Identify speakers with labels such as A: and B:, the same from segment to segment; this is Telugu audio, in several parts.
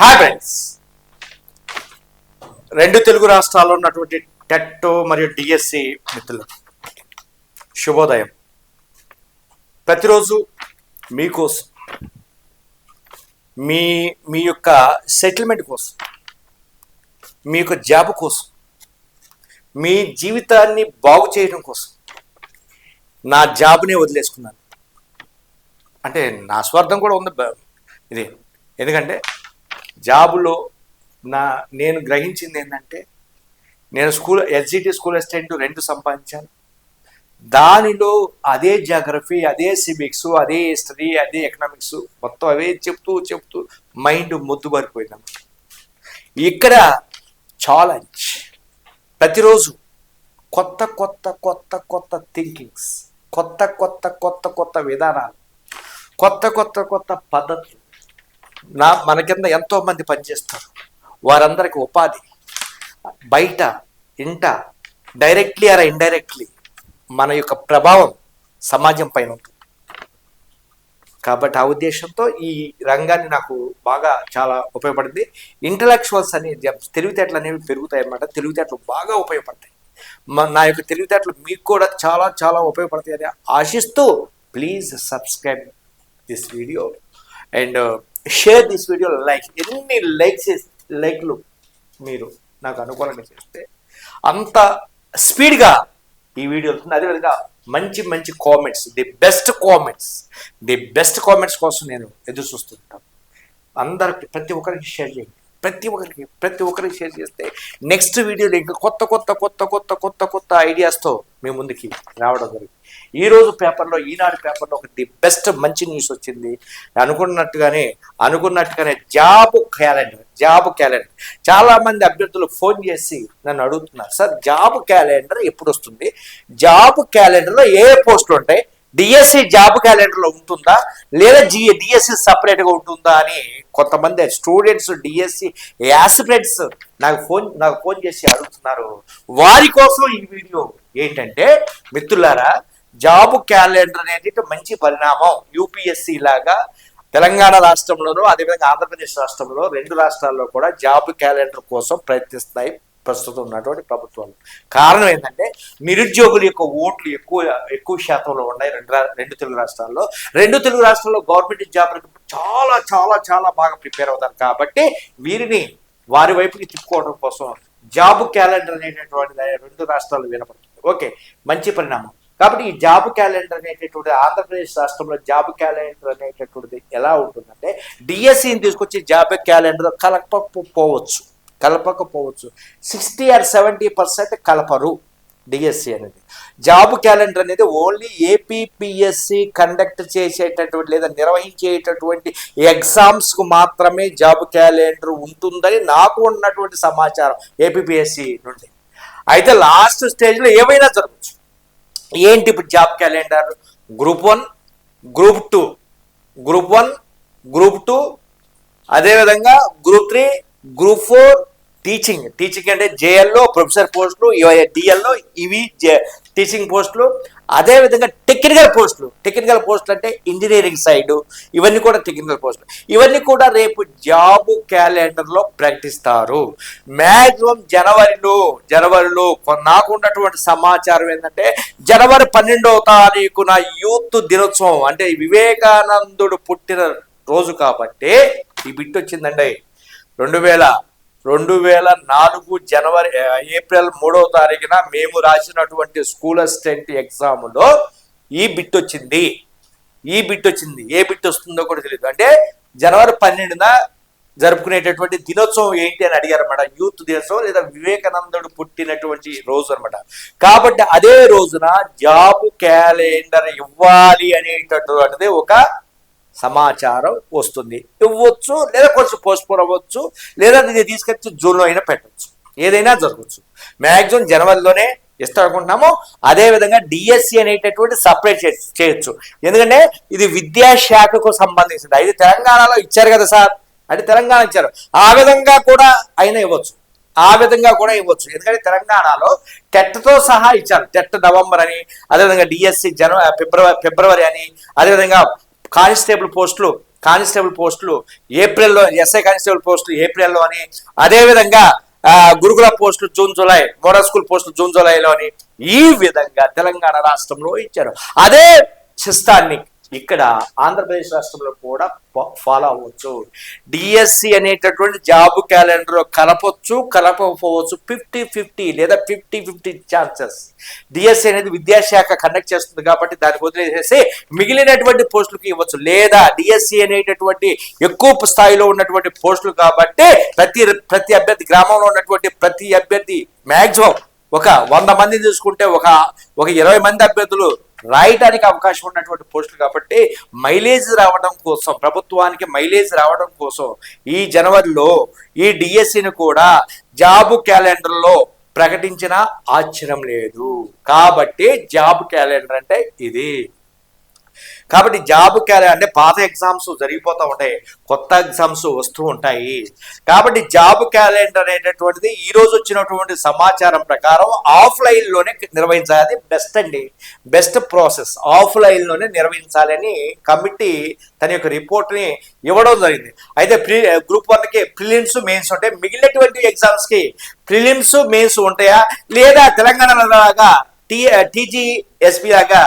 A: హాయ్ ఫ్రెండ్స్ రెండు తెలుగు రాష్ట్రాల్లో ఉన్నటువంటి టెట్ మరియు డిఎస్సి మిత్రులు. శుభోదయం. ప్రతిరోజు మీకోసం మీ మీ యొక్క సెటిల్మెంట్ కోసం మీ యొక్క జాబ్ కోసం మీ జీవితాన్ని బాగు చేయడం కోసం నా జాబ్ని వదిలేసుకున్నాను. అంటే నా స్వార్థం కూడా ఉంది ఇది. ఎందుకంటే జాబులో నా నేను గ్రహించింది ఏంటంటే నేను స్కూల్ ఎల్సిటి స్కూల్ అసిస్టెంట్ రెండు సంపాదించాను. దానిలో అదే జాగ్రఫీ అదే సివిక్స్ అదే హిస్టరీ అదే ఎకనామిక్స్ మొత్తం అవే చెప్తూ చెప్తూ మైండ్ మొద్దుబారిపోయింది ఇక్కడ ఛాలెంజ్ ప్రతిరోజు కొత్త కొత్త కొత్త కొత్త థింకింగ్స్ కొత్త కొత్త కొత్త కొత్త విధానాలు కొత్త కొత్త కొత్త పద్ధతులు నా మన కింద ఎంతోమంది పనిచేస్తారు. వారందరికి ఉపాధి. బయట ఇంట డైరెక్ట్లీ ఆర్ ఇండైరెక్ట్లీ మన యొక్క ప్రభావం సమాజం పైన ఉంటుంది. కాబట్టి ఆ ఉద్దేశంతో ఈ రంగాన్ని నాకు బాగా చాలా ఉపయోగపడింది. ఇంటలెక్చువల్స్ అని తెలివితేటలు అనేవి పెరుగుతాయి అన్నమాట. తెలివితేటలు బాగా ఉపయోగపడతాయి. నా యొక్క తెలివితేటలు మీకు కూడా చాలా చాలా ఉపయోగపడతాయి అని ఆశిస్తూ please subscribe this video and share this video like ఎన్ని లైక్స్ లైక్లు మీరు నాకు అనుకూలంగా చేస్తే అంత స్పీడ్గా ఈ వీడియో వస్తుంది అదేవిధంగా మంచి మంచి comments the best comments the best comments కోసం నేను ఎదురు చూస్తుంటాను అందరికి ప్రతి ఒక్కరికి షేర్ చేయండి. ప్రతి ఒక్కరికి ప్రతి ఒక్కరికి షేర్ చేస్తే నెక్స్ట్ వీడియోలో ఇంకా కొత్త కొత్త కొత్త కొత్త కొత్త కొత్త ఐడియాస్తో మీ ముందుకి రావడం జరిగింది. ఈ రోజు పేపర్లో ఈనాడు పేపర్లో ఒక ది బెస్ట్ మంచి న్యూస్ వచ్చింది. అనుకున్నట్టుగానే అనుకున్నట్టుగానే జాబ్ క్యాలెండర్ జాబ్ క్యాలెండర్ చాలా మంది అభ్యర్థులు ఫోన్ చేసి నన్ను అడుగుతున్నారు సార్ జాబ్ క్యాలెండర్ ఎప్పుడు వస్తుంది? జాబ్ క్యాలెండర్లో ఏ పోస్టులు ఉంటాయి? డిఎస్సి జాబ్ క్యాలెండర్లో ఉంటుందా? లేదా జి డిఎస్సి సపరేట్గా ఉంటుందా అని కొంతమంది స్టూడెంట్స్ డిఎస్సి యాస్పిరెంట్స్ నాకు ఫోన్ నాకు ఫోన్ చేసి అడుగుతున్నారు. వారి కోసం ఈ వీడియో ఏంటంటే మిత్రులారా జాబ్ క్యాలెండర్ అనేది మంచి పరిణామం. యూపీఎస్సి లాగా తెలంగాణ రాష్ట్రంలోనూ అదేవిధంగా ఆంధ్రప్రదేశ్ రాష్ట్రంలో రెండు రాష్ట్రాల్లో కూడా జాబ్ క్యాలెండర్ కోసం ప్రయత్నిస్తున్నాయి. ప్రస్తుతం ఉన్నటువంటి ప్రభుత్వాలు. కారణం ఏంటంటే నిరుద్యోగుల యొక్క ఓట్లు ఎక్కువ ఎక్కువ శాతంలో ఉన్నాయి రెండు రెండు తెలుగు రాష్ట్రాల్లో. రెండు తెలుగు రాష్ట్రాల్లో గవర్నమెంట్ జాబ్లకు చాలా చాలా చాలా బాగా ప్రిపేర్ అవుతారు. కాబట్టి వీరిని వారి వైపుకి తిప్పుకోవడం కోసం జాబ్ క్యాలెండర్ అనేటటువంటి రెండు రాష్ట్రాలు వినపడుతుంది ఓకే మంచి పరిణామం. కాబట్టి ఈ జాబ్ క్యాలెండర్ అనేటటువంటి ఆంధ్రప్రదేశ్ రాష్ట్రంలో జాబ్ క్యాలెండర్ అనేటటువంటిది ఎలా ఉంటుందంటే డిఎస్సిని తీసుకొచ్చి జాబ్ క్యాలెండర్ కలపకపోవచ్చు కలపకపోవచ్చు. సిక్స్టీ ఆర్ సెవెంటీ పర్సెంట్ కలపరు డిఎస్సి అనేది. జాబ్ క్యాలెండర్ అనేది ఓన్లీ ఏపీపిఎస్సి కండక్ట్ చేసేటటువంటి లేదా నిర్వహించేటటువంటి ఎగ్జామ్స్కు మాత్రమే జాబ్ క్యాలెండర్ ఉంటుందని నాకు ఉన్నటువంటి సమాచారం ఏపీపిఎస్సి నుండి. అయితే లాస్ట్ స్టేజ్లో ఏమైనా జరగచ్చు. ఏంటి ఇప్పుడు job calendar? Group one group two. Group one group two. అదేవిధంగా group three group four teaching. Teaching అంటే జేఎల్లో ప్రొఫెసర్ పోస్టులు డిఎల్లో ఇవి టీచింగ్ పోస్టులు. అదేవిధంగా టెక్నికల్ పోస్టులు. టెక్నికల్ పోస్టులు అంటే ఇంజనీరింగ్ సైడ్. ఇవన్నీ కూడా టెక్నికల్ పోస్టులు. ఇవన్నీ కూడా రేపు జాబ్ క్యాలెండర్లో ప్రకటిస్తారు. మ్యాక్సిమం జనవరిలో జనవరిలో కొ- నాకు ఉన్నటువంటి సమాచారం ఏంటంటే జనవరి పన్నెండవ తారీఖున యూత్ దినోత్సవం. అంటే వివేకానందుడు పుట్టిన రోజు కాబట్టి ఈ బిట్ వచ్చిందండి. రెండు వేల రెండు వేల నాలుగు జనవరి ఏప్రిల్ మూడవ తారీఖున మేము రాసినటువంటి స్కూల్ అసిస్టెంట్ ఎగ్జామ్లో ఈ బిట్ వచ్చింది. ఈ బిట్ వచ్చింది. ఏ బిట్ వస్తుందో కూడా తెలియదు అంటే జనవరి పన్నెండున జరుపుకునేటటువంటి దినోత్సవం ఏంటి అని అడిగారు అనమాట యూత్ దినోత్సవం లేదా వివేకానందుడు పుట్టినటువంటి రోజు అనమాట కాబట్టి అదే రోజున జాబ్ క్యాలెండర్ ఇవ్వాలి అనేటటువంటిది ఒక సమాచారం వస్తుంది. ఇవ్వచ్చు లేదా కొంచెం పోస్ట్పోన్ అవ్వచ్చు లేదా దీన్ని తీసుకొచ్చి జూన్లో అయినా పెట్టవచ్చు ఏదైనా జరగవచ్చు మ్యాక్సిమం జనవరిలోనే ఇస్తామనుకుంటున్నాము అదే విధంగా డిఎస్సి అనేటటువంటి సపరేట్ చేయొచ్చు. ఎందుకంటే ఇది విద్యాశాఖకు సంబంధించింది. ఇది తెలంగాణలో ఇచ్చారు కదా సార్? అంటే తెలంగాణ ఇచ్చారు. ఆ విధంగా కూడా అయినా ఇవ్వచ్చు. ఆ విధంగా కూడా ఇవ్వచ్చు. ఎందుకంటే తెలంగాణలో టెట్తో సహా ఇచ్చారు. టెట్ నవంబర్ అని అదేవిధంగా డిఎస్సి జనవరి ఫిబ్రవరి ఫిబ్రవరి అని అదేవిధంగా కానిస్టేబుల్ పోస్టులు కానిస్టేబుల్ పోస్టులు ఏప్రిల్లో ఎస్ఐ కానిస్టేబుల్ పోస్టులు ఏప్రిల్లో అని అదేవిధంగా ఆ, గురుకుల పోస్టులు జూన్ జూలై మోడల్ స్కూల్ పోస్టులు జూన్ జూలైలో అని ఈ విధంగా తెలంగాణ రాష్ట్రంలో ఇచ్చారు. అదే శిస్తాన్ని ఇక్కడ ఆంధ్రప్రదేశ్ రాష్ట్రంలో కూడా ఫాలో అవ్వచ్చు. డిఎస్సి అనేటటువంటి జాబ్ క్యాలెండర్ కలపొచ్చు కలపకపోవచ్చు ఫిఫ్టీ ఫిఫ్టీ లేదా ఫిఫ్టీ ఫిఫ్టీ ఛాన్సెస్. డిఎస్సి అనేది విద్యాశాఖ కండక్ట్ చేస్తుంది కాబట్టి దాన్ని వదిలేసేసి మిగిలినటువంటి పోస్టులకు ఇవ్వచ్చు. లేదా డిఎస్సి అనేటటువంటి ఎక్కువ స్థాయిలో ఉన్నటువంటి పోస్టులు కాబట్టి ప్రతి ప్రతి అభ్యర్థి గ్రామంలో ఉన్నటువంటి ప్రతి అభ్యర్థి మ్యాక్సిమం ఒక వంద మంది చూసుకుంటే ఒక ఒక ఇరవై మంది అభ్యర్థులు రాయటానికి అవకాశం ఉన్నటువంటి పోస్టులు కాబట్టి మైలేజ్ రావడం కోసం ప్రభుత్వానికి మైలేజ్ రావడం కోసం ఈ జనవరిలో ఈ డిఎస్సిని కూడా జాబ్ క్యాలెండర్లో ప్రకటించిన ఆశ్చర్యం లేదు. కాబట్టి జాబ్ క్యాలెండర్ అంటే ఇది. కాబట్టి జాబ్ క్యాలెండర్ అంటే పాత ఎగ్జామ్స్ జరిగిపోతూ ఉంటాయి కొత్త ఎగ్జామ్స్ వస్తూ ఉంటాయి. కాబట్టి జాబ్ క్యాలెండర్ అనేటటువంటిది ఈ రోజు వచ్చినటువంటి సమాచారం ప్రకారం ఆఫ్లైన్లోనే నిర్వహించాలి. బెస్ట్ అండి. బెస్ట్ ప్రాసెస్ ఆఫ్లైన్లోనే నిర్వహించాలని కమిటీ తన యొక్క రిపోర్ట్ని ఇవ్వడం జరిగింది. అయితే ప్రి గ్రూప్ వన్కి ప్రిలిమ్స్ మెయిన్స్ ఉంటాయి. మిగిలినటువంటి ఎగ్జామ్స్కి ప్రిలిమ్స్ మెయిన్స్ ఉంటాయా? లేదా తెలంగాణ లాగా టీ టీజీఎస్పీ లాగా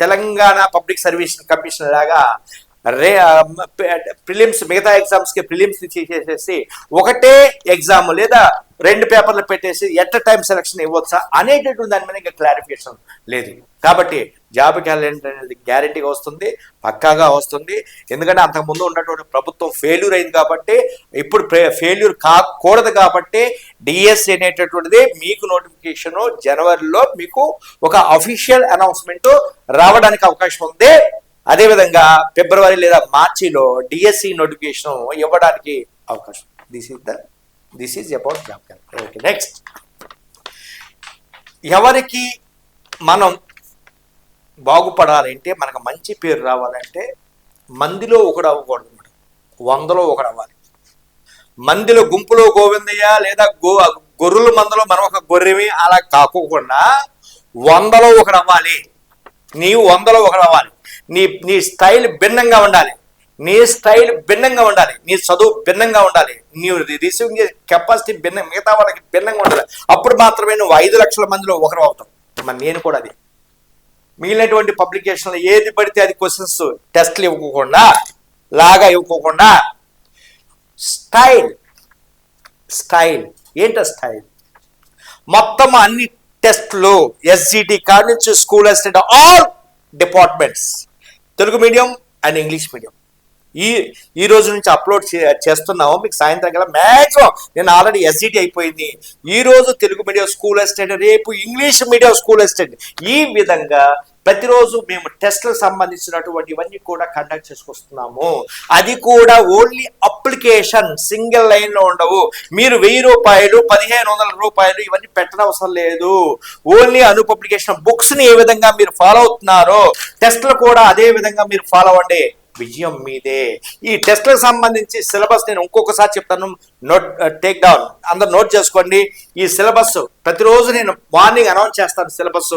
A: తెలంగాణ పబ్లిక్ సర్వీస్ కమిషన్ లాగా రే ప్రిలిమ్స్ మిగతా ఎగ్జామ్స్కి ప్రిలిమ్స్ చేసేసి ఒకటే ఎగ్జామ్ లేదా రెండు పేపర్లు పెట్టేసి ఎట్ టైం సెలక్షన్ ఇవ్వచ్చా అనేటటువంటి దాని మీద ఇంకా క్లారిఫికేషన్ లేదు. కాబట్టి జాబ్ క్యాలెండర్ అనేది గ్యారంటీగా వస్తుంది పక్కాగా వస్తుంది. ఎందుకంటే అంతకుముందు ఉన్నటువంటి ప్రభుత్వం ఫెయిల్యూర్ అయింది కాబట్టి ఇప్పుడు ఫెయిల్యూర్ కాకూడదు కాబట్టి డిఎస్సి అనేటటువంటిది మీకు నోటిఫికేషన్ జనవరిలో మీకు ఒక అఫీషియల్ అనౌన్స్మెంట్ రావడానికి అవకాశం ఉంది. అదేవిధంగా ఫిబ్రవరి లేదా మార్చిలో డిఎస్సి నోటిఫికేషన్ ఇవ్వడానికి అవకాశం this is the this is about job calendar okay next ఎవరికి మనం బాగుపడాలంటే మనకు మంచి పేరు రావాలంటే మందిలో ఒకడు అవ్వకూడదు అనమాట వందలో ఒకడు అవ్వాలి. మందిలో గుంపులో గోవిందయ్య లేదా గో గొర్రెల మందలో మనం ఒక గొర్రెమి అలా కాకోకుండా వందలో ఒకడు అవ్వాలి. నీవు వందలో ఒకడు అవ్వాలి. నీ నీ స్టైల్ భిన్నంగా ఉండాలి. నీ స్టైల్ భిన్నంగా ఉండాలి. నీ చదువు భిన్నంగా ఉండాలి. నీ రిసీవింగ్ కెపాసిటీ భిన్న మిగతా వాళ్ళకి భిన్నంగా ఉండాలి. అప్పుడు మాత్రమే నువ్వు ఐదు లక్షల మందిలో ఒకరు అవుతావు. మరి నేను కూడా అది. మిగిలినటువంటి పబ్లికేషన్లు ఏది పడితే అది క్వశ్చన్స్ టెస్ట్లు ఇవ్వకోకుండా లాగా ఇవ్వకోకుండా స్టైల్ స్టైల్ ఏంట స్టైల్ మొత్తం అన్ని టెస్ట్లు ఎస్జిటి కాడి నుంచి school assistant all departments Telugu medium and English medium ఈ ఈ రోజు నుంచి అప్లోడ్ చే- చేస్తున్నాము మీకు సాయంత్రం కల్లా మ్యాక్సిమం నేను ఆల్రెడీ ఎస్జిటి అయిపోయింది. ఈ రోజు తెలుగు మీడియం స్కూల్ అసిస్టెంట్ రేపు ఇంగ్లీష్ మీడియం స్కూల్ అసిస్టెంట్. ఈ విధంగా ప్రతిరోజు మేము టెస్ట్లకు సంబంధించినటువంటి ఇవన్నీ కూడా కండక్ట్ చేసుకొస్తున్నాము. అది కూడా ఓన్లీ అప్లికేషన్ సింగిల్ లైన్లో ఉండవు. మీరు వెయ్యి రూపాయలు పదిహేను వందల రూపాయలు ఇవన్నీ పెట్టడం అవసరం లేదు. ఓన్లీ అను పబ్లికేషన్ బుక్స్ని ఏ విధంగా మీరు ఫాలో అవుతున్నారో టెస్ట్లు కూడా అదే విధంగా మీరు ఫాలో అవ్వండి. విజయం మీదే. ఈ టెస్ట్లకు సంబంధించి సిలబస్ నేను ఇంకొకసారి చెప్తాను. Note take down. అందరు నోట్ చేసుకోండి. ఈ సిలబస్ ప్రతిరోజు నేను మార్నింగ్ అనౌన్స్ చేస్తాను సిలబస్.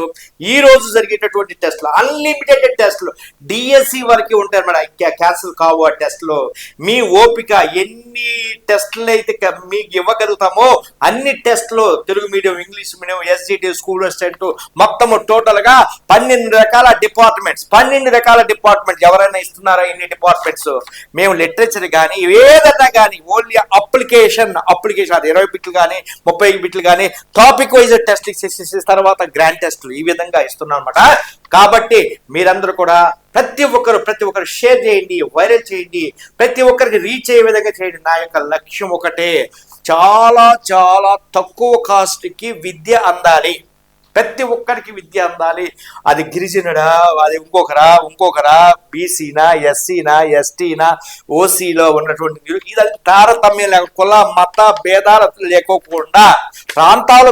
A: ఈ రోజు జరిగేటటువంటి టెస్ట్లు అన్లిమిటెడ్ టెస్ట్లు. డిఎస్సి వరకు ఉంటాయి మేడం. క్యాన్సిల్ కావు ఆ టెస్ట్లు. మీ ఓపిక ఎన్ని టెస్ట్లు అయితే మీకు ఇవ్వగలుగుతామో అన్ని టెస్ట్లు Telugu medium English medium SGT school assistant మొత్తం టోటల్గా పన్నెండు రకాల డిపార్ట్మెంట్స్ పన్నెండు రకాల డిపార్ట్మెంట్స్ ఎవరైనా ఇస్తున్నారా ఇన్ని డిపార్ట్మెంట్స్ మేము లిటరేచర్ కానీ ఏదైనా కానీ ఓన్లీ అప్లికేషన్ అప్లికేషన్ అది ఇరవై బిట్లు కానీ ముప్పై బిట్లు కానీ టాపిక్ వైజ్ టెస్ట్ తర్వాత గ్రాండ్ టెస్ట్లు ఈ విధంగా ఇస్తున్నాం అనమాట కాబట్టి మీరందరూ కూడా ప్రతి ఒక్కరు ప్రతి ఒక్కరు షేర్ చేయండి వైరల్ చేయండి ప్రతి ఒక్కరికి రీచ్ అయ్యే విధంగా చేయండి. నా యొక్క లక్ష్యం ఒకటే చాలా చాలా తక్కువ కాస్ట్కి విద్య అందాలి. ప్రతి ఒక్కరికి విద్య అందాలి. అది గిరిజనుడా అది ఇంకొకరా ఇంకొకరా బీసీనా ఎస్సీనా ఎస్టీనా ఓసీలో ఉన్నటువంటి నిరు- ఇదంతా తారతమ్యం లేక కుల మత భేదాలు లేకోకుండా ప్రాంతాలు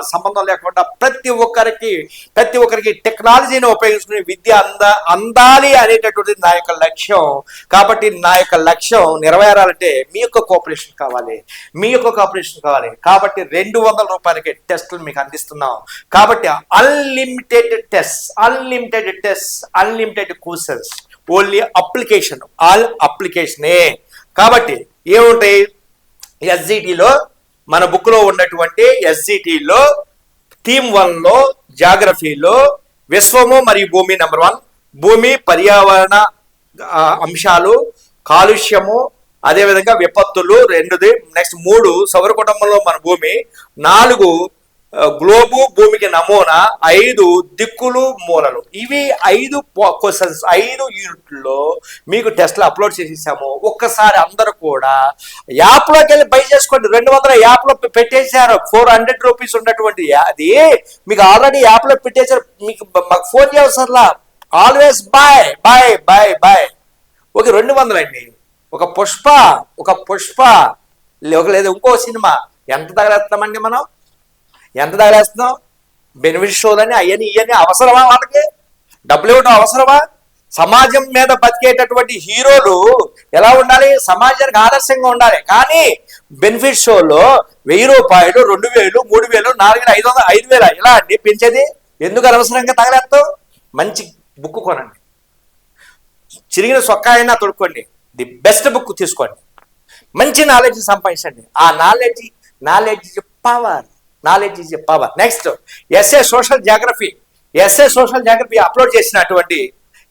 A: సంబంధం లేకుండా ప్రతి ఒక్కరికి ప్రతి ఒక్కరికి టెక్నాలజీని ఉపయోగించుకుని విద్య అంద అందాలి అనేటటువంటిది నా యొక్క లక్ష్యం. కాబట్టి నా యొక్క లక్ష్యం నెరవేరాలంటే మీ యొక్క కోఆపరేషన్ కావాలి. మీ యొక్క కోఆపరేషన్ కావాలి. కాబట్టి రెండు వందల రూపాయలకి టెస్టులు మీకు అందిస్తున్నాం. కాబట్టి unlimited test unlimited test unlimited courses. Only application all అప్లికేషనే. కాబట్టి ఏముంటాయి? ఎస్జిటిలో మన బుక్లో ఉన్నటువంటి ఎస్జిటిలో థీమ్ వన్లో జాగ్రఫీలో విశ్వము మరియు భూమి నెంబర్ వన్. భూమి పర్యావరణ అంశాలు కాలుష్యము అదేవిధంగా విపత్తులు రెండుది నెక్స్ట్ మూడు సౌర కుటుంబంలో మన భూమి నాలుగు గ్లోబు భూమికి నమూనా ఐదు దిక్కులు మూలలు. ఇవి ఐదు క్వశ్చన్స్ ఐదు యూనిట్లో మీకు టెస్ట్లు అప్లోడ్ చేసేసాము. ఒక్కసారి అందరూ కూడా యాప్లోకి వెళ్ళి బై చేసుకోండి. రెండు వందల యాప్లో పెట్టేశారు. ఫోర్ హండ్రెడ్ రూపీస్ ఉన్నటువంటి అది మీకు ఆల్రెడీ యాప్లో పెట్టేశారు. మీకు మాకు phone చేయవసరలా. Always bye bye bye bye. ఒక రెండు వందలండి ఒక పుష్ప ఒక పుష్ప ఒక లేదు ఇంకో సినిమా. ఎంత తగలేస్తామండి మనం? ఎంత తగలేస్తున్నాం బెనిఫిట్ షోలని అవన్నీ ఇవన్నీ అవసరమా వాళ్ళకి? డబ్బులు ఇవ్వడం అవసరమా? సమాజం మీద బతికేటటువంటి హీరోలు ఎలా ఉండాలి? సమాజానికి ఆదర్శంగా ఉండాలి. కానీ బెనిఫిట్ షోలో వెయ్యి రూపాయలు రెండు వేలు మూడు వేలు నాలుగు వేలు ఐదు వందలు ఐదు వేల ఇలా అండి? పెంచేది? ఎందుకు అనవసరంగా తగలేస్తావు? మంచి బుక్ కొనండి. చిరిగిన సొక్కా అయినా తొడుక్కోండి. ది బెస్ట్ బుక్ తీసుకోండి. మంచి నాలెడ్జ్ సంపాదించండి. ఆ knowledge knowledge power knowledge is power next SA social geography SA social geography upload చేసినటువంటి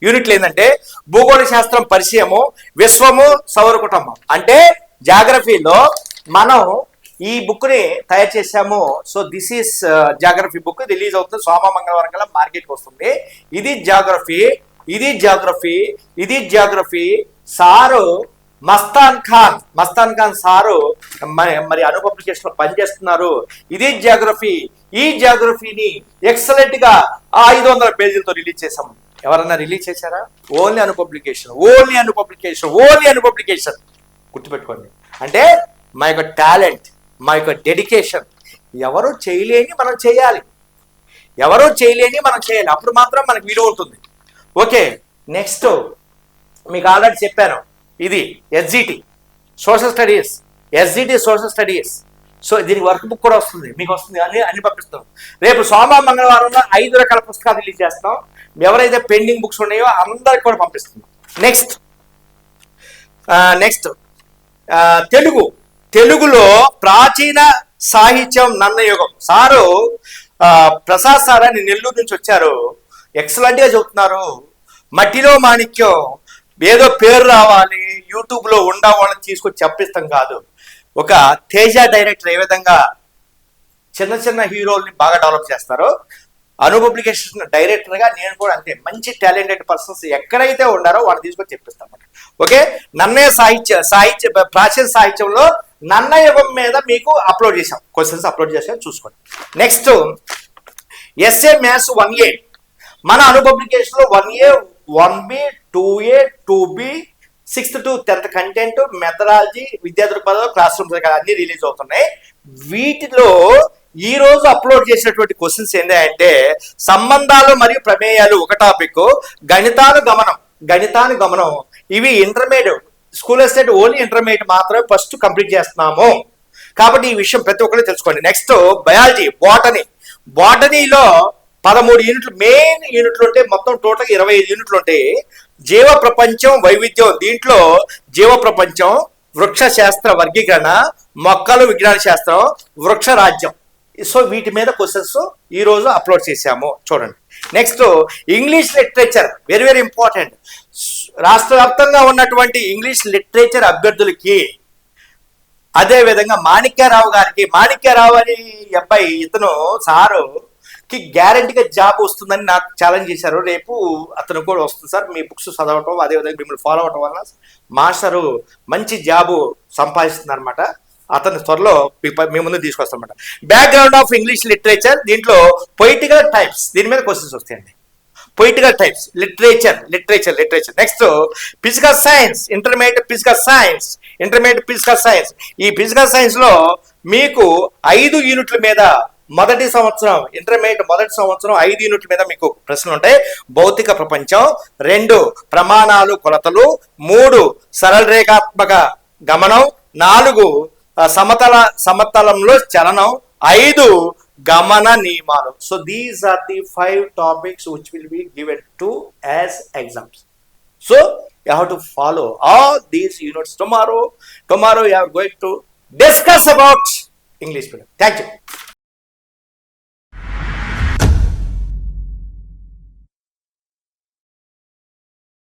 A: యూనిట్లు ఏంటంటే భూగోళ శాస్త్రం పరిచయము విశ్వము సౌర కుటుంబం. అంటే జాగ్రఫీలో మనం ఈ బుక్ని తయారు చేశాము. So this is geography book release అవుతుంది. సోమ మంగళవారం కల్లా మార్కెట్కి వస్తుంది. ఇది జాగ్రఫీ ఇది జాగ్రఫీ ఇది geography sir Mastan Khan Mastan Khan sir మరి మరి అను పబ్లికేషన్లో పనిచేస్తున్నారు. ఇది జియోగ్రఫీ ఈ జియోగ్రఫీని ఎక్సలెంట్గా ఆ ఐదు వందల పేజీలతో రిలీజ్ చేసాము ఎవరన్నా రిలీజ్ చేశారా? Only Anu publication only Anu publication only Anu publication గుర్తుపెట్టుకోండి. అంటే మా యొక్క టాలెంట్ మా యొక్క డెడికేషన్ ఎవరు చేయలేని మనం చేయాలి. ఎవరు చేయలేని మనం చేయాలి. అప్పుడు మాత్రం మనకు విలువ ఉంటుంది. ఓకే నెక్స్ట్ మీకు ఆల్రెడీ చెప్పాను. ఇది SGT social studies SGT social studies so దీనికి వర్క్ బుక్ కూడా వస్తుంది. మీకు వస్తుంది. అని అన్ని పంపిస్తాం. రేపు సోమ మంగళవారం ఐదు రకాల పుస్తకాలు రిలీజ్ చేస్తాం. ఎవరైతే పెండింగ్ బుక్స్ ఉన్నాయో అందరికి కూడా పంపిస్తున్నాం నెక్స్ట్ నెక్స్ట్ తెలుగు. తెలుగులో ప్రాచీన సాహిత్యం నన్నయుగం. సారు ప్రసాద్ సార్ అని నెల్లూరు నుంచి వచ్చారు. ఎక్సలెంట్గా చెబుతున్నారు మట్టిలో మాణిక్యం. ఏదో పేరు రావాలి యూట్యూబ్లో ఉండవాలని తీసుకొని చెప్పిస్తాం కాదు. ఒక తేజ డైరెక్టర్ ఏ విధంగా చిన్న చిన్న హీరోల్ని బాగా డెవలప్ చేస్తారో అను పబ్లికేషన్ డైరెక్టర్గా నేను కూడా అంతే మంచి టాలెంటెడ్ పర్సన్స్ ఎక్కడైతే ఉన్నారో వాళ్ళు తీసుకొని చెప్పిస్తాం ఓకే? నన్నయ్య సాహిత్య సాహిత్య ప్రాచీన సాహిత్యంలో నన్నయుగం మీద మీకు అప్లోడ్ చేసాం క్వశ్చన్స్ అప్లోడ్ చేసాం చూసుకోండి. Next SA maths one A మన Anu పబ్లికేషన్లో one A one B two A two B sixth to tenth content methodology విద్యా దృక్పథం క్లాస్ రూమ్స్ అన్ని రిలీజ్ అవుతున్నాయి. వీటిలో ఈ రోజు అప్లోడ్ చేసినటువంటి క్వశ్చన్స్ ఏంటంటే సంబంధాలు మరియు ప్రమేయాలు ఒక టాపిక్ గణితాను గమనం. గణితాను గమనం. ఇవి intermediate school estate only intermediate మాత్రమే ఫస్ట్ కంప్లీట్ చేస్తున్నాము. కాబట్టి ఈ విషయం ప్రతి ఒక్కరు తెలుసుకోండి. Next biology botany. బాటనీలో పదమూడు యూనిట్లు మెయిన్ యూనిట్లు ఉంటే మొత్తం టోటల్ ఇరవై ఐదు యూనిట్లు ఉంటాయి జీవ ప్రపంచం వైవిధ్యం. దీంట్లో జీవ ప్రపంచం వృక్ష శాస్త్ర వర్గీకరణ మొక్కలు విజ్ఞాన శాస్త్రం వృక్ష రాజ్యం. సో వీటి మీద క్వశ్చన్స్ ఈ రోజు అప్లోడ్ చేశాము. చూడండి. Next English literature very very important రాష్ట్ర వ్యాప్తంగా ఉన్నటువంటి ఇంగ్లీష్ లిటరేచర్ అభ్యర్థులకి అదేవిధంగా మాణిక్యరావు గారికి మాణిక్యరావు అని అబ్బాయి ఇతను సారు కి గ్యారంటీగా జాబ్ వస్తుందని నాకు ఛాలెంజ్ చేశారు. రేపు అతను కూడా వస్తుంది సార్. మీ బుక్స్ చదవటం అదే విధంగా మిమ్మల్ని ఫాలో అవటం వల్ల మాస్టరు మంచి జాబు సంపాదిస్తుంది అనమాట అతని త్వరలో మీ ముందు తీసుకొస్తామన్నమాట బ్యాక్గ్రౌండ్ ఆఫ్ ఇంగ్లీష్ లిటరేచర్ దీంట్లో పొయిటికల్ టైప్స్ దీని మీద క్వశ్చన్స్ వస్తాయండి. Poetical types literature literature literature next physical science intermediate physical science intermediate physical science ఈ ఫిజికల్ సైన్స్లో మీకు ఐదు యూనిట్ల మీద మొదటి సంవత్సరం ఇంటర్మీడియట్ మొదటి సంవత్సరం ఐదు యూనిట్ల మీద మీకు ప్రశ్నలు ఉంటాయి. భౌతిక ప్రపంచం రెండు ప్రమాణాలు కొలతలు మూడు సరళ రేఖాత్మక గమనం నాలుగు సమతల సమతలంలో చలనం ఐదు గమన నియమాలు. So these are the five topics which will be given to us exams so you have to follow all these units tomorrow tomorrow you are going to discuss about English medium thank you